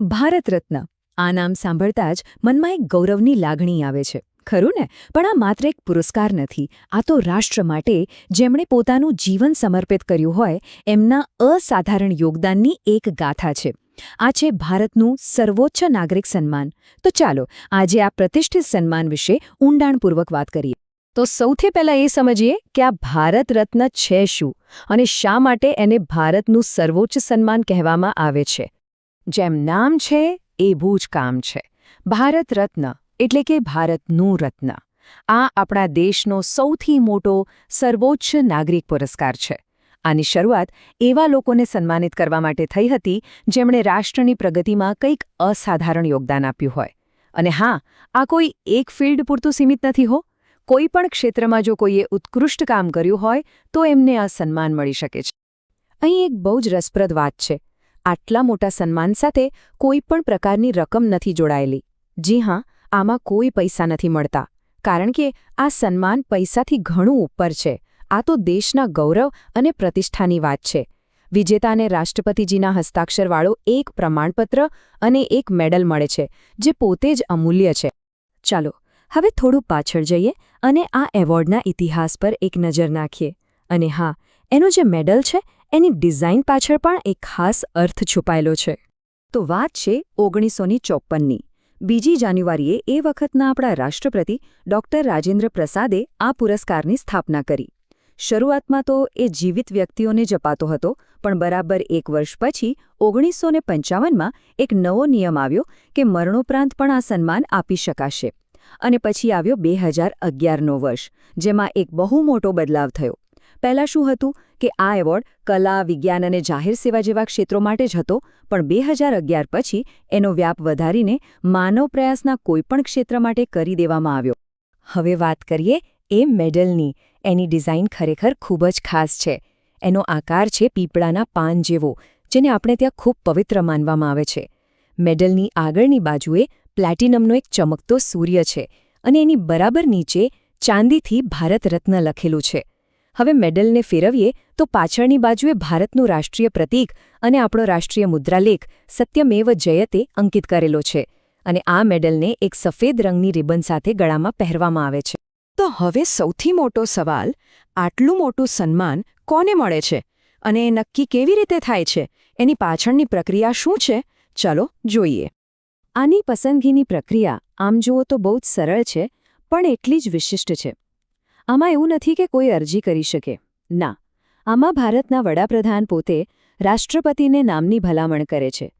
ભારત રત્ન આ નામ સાંભળતા જ મનમાં એક ગૌરવની લાગણી આવે છે. ખરું ને? પણ આ માત્ર એક પુરસ્કાર નથી. આ તો રાષ્ટ્ર માટે જેમણે પોતાનું જીવન સમર્પિત કર્યું હોય, એમના અસાધારણ યોગદાનની એક ગાથા છે. આ છે ભારતનું સર્વોચ્ચ નાગરિક સન્માન. તો ચાલો, આજે આ પ્રતિષ્ઠિત સન્માન વિશે ઊંડાણપૂર્વક વાત કરીએ. તો સૌથી પહેલાં એ સમજીએ કે આ ભારત રત્ન છે શું અને શા માટે એને ભારતનું સર્વોચ્ચ સન્માન કહેવામાં આવે છે. જેમ નામ છે એવું જ કામ છે. ભારત રત્ન, એટલે કે ભારતનું રત્ન. આ આપણા દેશનો સૌથી મોટો, સર્વોચ્ચ નાગરિક પુરસ્કાર છે. આની શરૂઆત એવા લોકોને સન્માનિત કરવા માટે થઈ હતી, જેમણે રાષ્ટ્રની પ્રગતિમાં કંઈક અસાધારણ યોગદાન આપ્યું હોય. અને હા, આ કોઈ એક ફિલ્ડ પૂરતું સીમિત નથી હો. કોઈ પણ ક્ષેત્રમાં જો કોઈએ ઉત્કૃષ્ટ કામ કર્યું હોય, તો એમને આ સન્માન મળી શકે છે. અહીં એક બહુ જ રસપ્રદ વાત છે. આટલા મોટા સન્માન સાથે કોઈ પણ પ્રકારની રકમ નથી જોડાયેલી. જી હા, આમાં કોઈ પૈસા નથી મળતા, કારણ કે આ સન્માન પૈસાથી ઘણું ઉપર છે. આ તો દેશના ગૌરવ અને પ્રતિષ્ઠાની વાત છે. વિજેતાને રાષ્ટ્રપતિજીના હસ્તાક્ષરવાળો એક પ્રમાણપત્ર અને એક મેડલ મળે છે, જે પોતે જ અમૂલ્ય છે. ચાલો, હવે થોડું પાછળ જઈએ અને આ એવોર્ડના ઇતિહાસ પર એક નજર નાખીએ. અને હા, એનો જે મેડલ છે એની ડિઝાઇન પાછળ પણ એક ખાસ અર્થ છુપાયેલો છે. તો વાત છે ઓગણીસોની ચોપ્પનની. બીજી જાન્યુઆરીએ એ વખતના આપણા રાષ્ટ્રપતિ ડોક્ટર રાજેન્દ્ર પ્રસાદે આ પુરસ્કારની સ્થાપના કરી. શરૂઆતમાં તો એ જીવિત વ્યક્તિઓને જ અપાતો હતો, પણ બરાબર એક વર્ષ પછી ઓગણીસો ને પંચાવનમાં એક નવો નિયમ આવ્યો કે મરણોપરાંત પણ આ સન્માન આપી શકાશે. અને પછી આવ્યો બે હજાર અગિયારનો વર્ષ, જેમાં એક બહુ મોટો બદલાવ થયો. પહેલાં શું હતું? કે આ એવોર્ડ કલા, વિજ્ઞાન અને જાહેર સેવા જેવા ક્ષેત્રો માટે જ હતો, પણ બે હજાર અગિયાર પછી એનો વ્યાપ વધારીને માનવ પ્રયાસના કોઈપણ ક્ષેત્ર માટે કરી દેવામાં આવ્યો. હવે વાત કરીએ એ મેડલની. એની ડિઝાઇન ખરેખર ખૂબ જ ખાસ છે. એનો આકાર છે પીપળાના પાન જેવો, જેને આપણે ત્યાં ખૂબ પવિત્ર માનવામાં આવે છે. મેડલની આગળની બાજુએ પ્લેટિનમનો એક ચમકતો સૂર્ય છે અને એની બરાબર નીચે ચાંદીથી ભારત રત્ન લખેલું છે. હવે મેડલને ફેરવીએ તો પાછળની બાજુએ ભારતનું રાષ્ટ્રીય પ્રતીક અને આપણો રાષ્ટ્રીય મુદ્રાલેખ, સત્યમેવ જયતે, અંકિત કરેલો છે. અને આ મેડલને એક સફેદ રંગની રિબન સાથે ગળામાં પહેરવામાં આવે છે. તો હવે સૌથી મોટો સવાલ, આટલું મોટું સન્માન કોને મળે છે? અને એ નક્કી કેવી રીતે થાય છે? એની પાછળની પ્રક્રિયા શું છે? ચાલો જોઈએ. આની પસંદગીની પ્રક્રિયા, આમ જુઓ તો બહુ જ સરળ છે, પણ એટલી જ વિશિષ્ટ છે. આમાં એવું નથી કે કોઈ અરજી કરી શકે. ના, આમાં ભારતના વડાપ્રધાન પોતે રાષ્ટ્રપતિને નામની ભલામણ કરે છે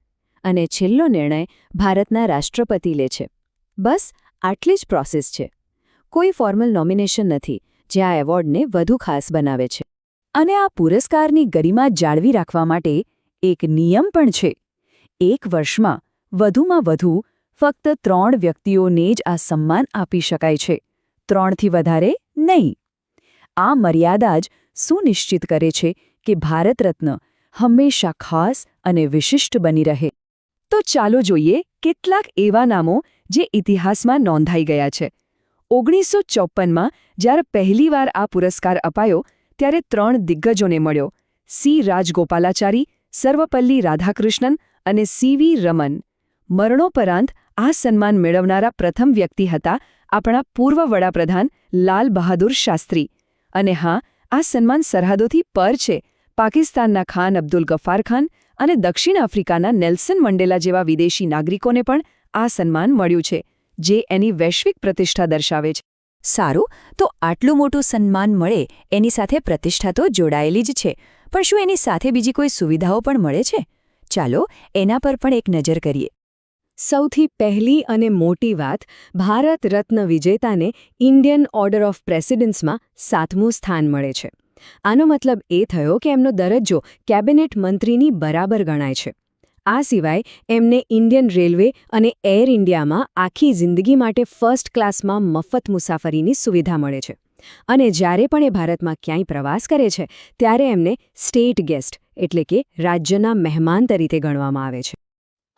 અને છેલ્લો નિર્ણય ભારતના રાષ્ટ્રપતિ લે છે. બસ, આટલી જ પ્રોસેસ છે. કોઈ ફોર્મલ નોમિનેશન નથી, જે આ એવોર્ડને વધુ ખાસ બનાવે છે. અને આ પુરસ્કારની ગરિમા જાળવી રાખવા માટે એક નિયમ પણ છે. એક વર્ષમાં વધુમાં વધુ ફક્ત ત્રણ વ્યક્તિઓને જ આ સન્માન આપી શકાય છે. ત્રણથી વધારે નહીં. આ મર્યાદા જ સુનિશ્ચિત કરે છે કે ભારત રત્ન હંમેશા ખાસ અને વિશિષ્ટ બની રહે. તો ચાલો જોઈએ કેટલાક એવા નામો જે ઇતિહાસમાં નોંધાઈ ગયા છે. ઓગણીસો ચોપ્પનમાં જ્યારે પહેલીવાર આ પુરસ્કાર અપાયો, ત્યારે ત્રણ દિગ્ગજોને મળ્યો. સી. રાજગોપાલાચારી, સર્વપલ્લી રાધાકૃષ્ણન અને સીવી રમન. મરણોપરાંત આ સન્માન મેળવનારા પ્રથમ વ્યક્તિ હતા આપણા પૂર્વ વડાપ્રધાન લાલ બહાદુર શાસ્ત્રી. અને હા, આ સન્માન સરહદોથી પર છે, પાકિસ્તાનના ખાન અબ્દુલ ગફાર ખાન અને દક્ષિણ આફ્રિકાના નેલ્સન મંડેલા જેવા વિદેશી નાગરિકોને પણ આ સન્માન મળ્યું છે, જે એની વૈશ્વિક પ્રતિષ્ઠા દર્શાવે છે. સારું, તો આટલું મોટું સન્માન મળે, એની સાથે પ્રતિષ્ઠા તો જોડાયેલી જ છે, પણ શું એની સાથે બીજી કોઈ સુવિધાઓ પણ મળે છે? ચાલો, એના પર પણ એક નજર કરીએ. સૌથી પહેલી અને મોટી વાત ભારત રત્ન વિજેતાને ઇન્ડિયન ઓર્ડર ઓફ પ્રેસિડન્સમાં સાતમું સ્થાન મળે છે. આનો મતલબ એ થયો કે એમનો દરજ્જો કેબિનેટ મંત્રીની બરાબર ગણાય છે. આ સિવાય એમને ઇન્ડિયન રેલવે અને એર ઇન્ડિયામાં આખી જિંદગી માટે ફર્સ્ટ ક્લાસમાં મફત મુસાફરીની સુવિધા મળે છે. અને જ્યારે પણ એ ભારતમાં ક્યાંય પ્રવાસ કરે છે, ત્યારે એમને સ્ટેટ ગેસ્ટ એટલે કે રાજ્યના મહેમાન તરીકે ગણવામાં આવે છે.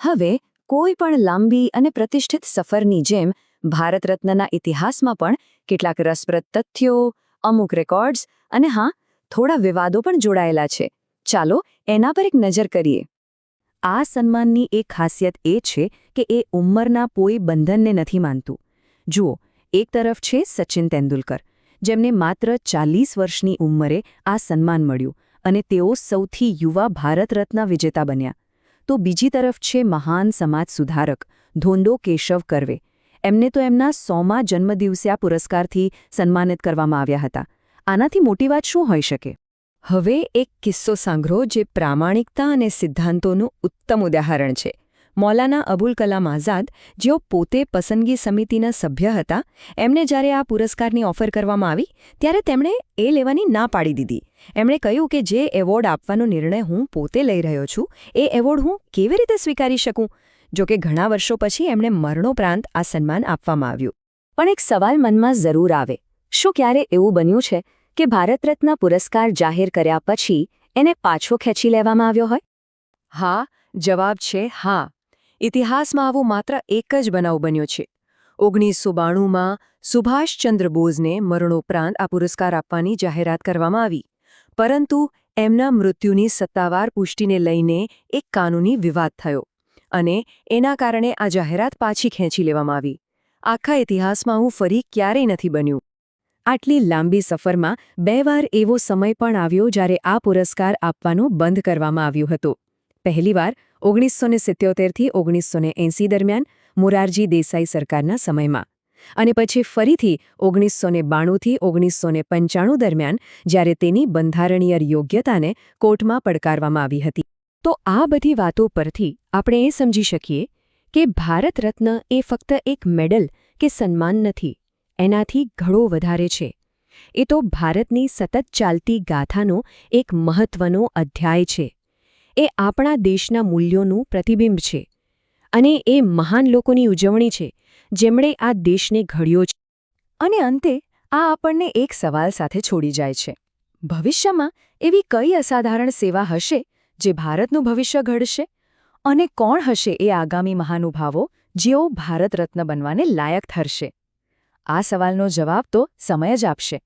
હવે કોઈ પણ લાંબી અને પ્રતિષ્ઠિત સફરની જેમ, ભારત રત્નના ઇતિહાસમાં પણ કેટલાક રસપ્રદ તથ્યો, અમુક રેકોર્ડ્સ અને હા, થોડા વિવાદો પણ જોડાયેલા છે. ચાલો, એના પર એક નજર કરીએ. આ સન્માનની એક ખાસિયત એ છે કે એ ઉંમરના કોઈ બંધનને નથી માનતું. જુઓ, એક તરફ છે સચિન તેંડુલકર, જેમને માત્ર ચાલીસ વર્ષની ઉંમરે આ સન્માન મળ્યું અને તેઓ સૌથી યુવા ભારત રત્ન વિજેતા બન્યા. તો બીજી તરફ છે મહાન સમાજ સુધારક, ધોંડો કેશવ કરવે. એમને તો એમના સોમાં જન્મદિવસે આ પુરસ્કારથી સન્માનિત કરવામાં આવ્યા હતા. આનાથી મોટી વાત શું હોઈ શકે? હવે એક કિસ્સો સાંભળો જે પ્રામાણિકતા અને સિદ્ધાંતોનું ઉત્તમ ઉદાહરણ છે. મૌલાના અબુલ કલામ આઝાદ જેઓ પોતે પસંદગી સમિતિના સભ્ય હતા, એમને જ્યારે આ પુરસ્કારની ઓફર કરવામાં આવી, ત્યારે તેમણે એ લેવાની ના પાડી દીધી. એમણે કહ્યું કે જે એવોર્ડ આપવાનો નિર્ણય હું પોતે લઈ રહ્યો છું, એ એવોર્ડ હું કેવી રીતે સ્વીકારી શકું? જોકે ઘણા વર્ષો પછી એમણે મરણોપરાંત આ સન્માન આપવામાં આવ્યું. પણ એક સવાલ મનમાં જરૂર આવે. શું ક્યારે એવું બન્યું છે કે ભારતરત્ન પુરસ્કાર જાહેર કર્યા પછી એને પાછો ખેંચી લેવામાં આવ્યો હોય? હા, જવાબ છે હા. ઇતિહાસમાં આવો માત્ર એક જ બનાવ બન્યો છે. ઓગણીસો બાણુંમાં સુભાષચંદ્ર બોઝને મરણોપરાંત આ પુરસ્કાર આપવાની જાહેરાત કરવામાં આવી. પરંતુ એમના મૃત્યુની સત્તાવાર પુષ્ટિને લઈને એક કાનૂની વિવાદ થયો અને એના કારણે આ જાહેરાત પાછી ખેંચી લેવામાં આવી. આખા ઇતિહાસમાં હું ફરી ક્યારેય નથી બન્યું. આટલી લાંબી સફરમાં બે વાર એવો સમય પણ આવ્યો જ્યારે આ પુરસ્કાર આપવાનું બંધ કરવામાં આવ્યું હતું. પહેલીવાર ઓગણીસો ને સિત્યોતેરથી ઓગણીસો એંસી દરમિયાન મોરારજી દેસાઈ સરકારના સમયમાં. અને પછી ફરીથી ઓગણીસો ને બાણુંથી ઓગણીસો ને પંચાણું દરમિયાન જ્યારે તેની બંધારણીય યોગ્યતાને કોર્ટમાં પડકારવામાં આવી હતી. તો આ બધી વાતો પરથી આપણે એ સમજી શકીએ કે ભારત રત્ન એ ફક્ત એક મેડલ કે સન્માન નથી, એનાથી ઘણો વધારે છે. એ તો ભારતની સતત ચાલતી ગાથાનો એક મહત્વનો અધ્યાય છે. એ આપણા દેશના મૂલ્યોનું પ્રતિબિંબ છે અને એ મહાન લોકોની ઉજવણી છે, જેમણે આ દેશને ઘડ્યો છે. અને અંતે, આ આપણને એક સવાલ સાથે છોડી જાય છે. ભવિષ્યમાં એવી કઈ અસાધારણ સેવા હશે જે ભારતનું ભવિષ્ય ઘડશે? અને કોણ હશે એ આગામી મહાનુભાવો જેઓ ભારત રત્ન બનવાને લાયક ઠરશે? આ સવાલનો જવાબ તો સમય જ આપશે.